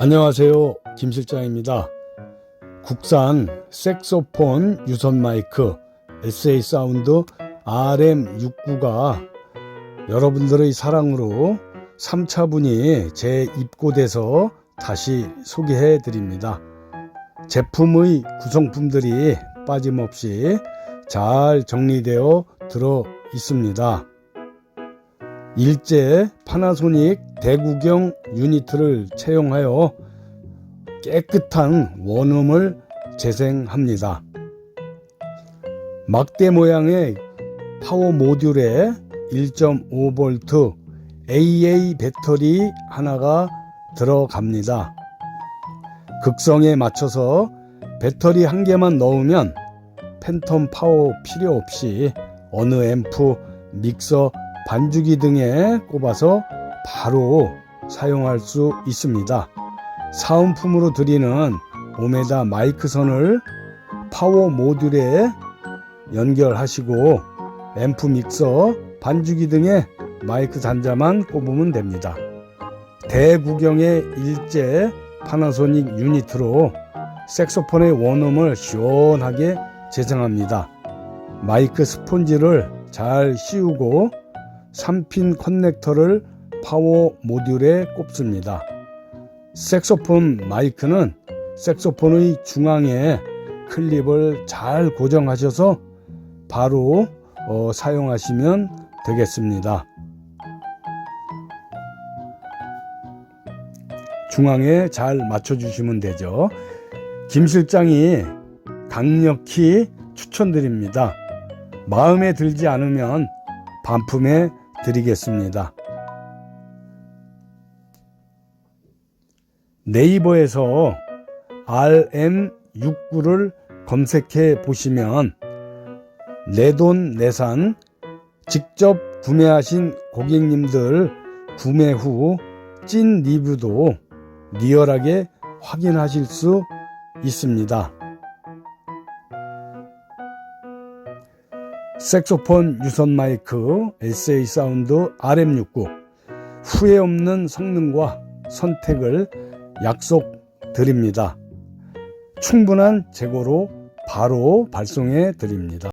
안녕하세요. 김 실장입니다. 국산 색소폰 유선 마이크 SA 사운드 RM69가 여러분들의 사랑으로 3차분이 재입고돼서 다시 소개해 드립니다. 제품의 구성품들이 빠짐없이 잘 정리되어 들어 있습니다. 일제 파나소닉 대구경 유니트를 채용하여 깨끗한 원음을 재생합니다. 막대 모양의 파워 모듈에 1.5V AA 배터리 하나가 들어갑니다. 극성에 맞춰서 배터리 한 개만 넣으면 팬텀 파워 필요 없이 어느 앰프, 믹서, 반주기 등에 꼽아서 바로 사용할 수 있습니다. 사은품으로 드리는 오메다 마이크 선을 파워 모듈에 연결하시고 앰프 믹서, 반주기 등의 마이크 단자만 꼽으면 됩니다. 대구경의 일제 파나소닉 유니트로 색소폰의 원음을 시원하게 재생합니다. 마이크 스폰지를 잘 씌우고 3핀 커넥터를 파워 모듈에 꼽습니다. 색소폰 마이크는 색소폰의 중앙에 클립을 잘 고정하셔서 바로 어, 사용하시면 되겠습니다. 중앙에 잘 맞춰주시면 되죠. 김 실장이 강력히 추천드립니다. 마음에 들지 않으면 반품해 드리겠습니다. 네이버에서 RM69를 검색해 보시면 내돈 내산 직접 구매하신 고객님들 구매 후 찐 리뷰도 리얼하게 확인하실 수 있습니다. 색소폰 유선 마이크 SA 사운드 RM69 후회 없는 성능과 선택을 약속드립니다. 충분한 재고로 바로 발송해 드립니다.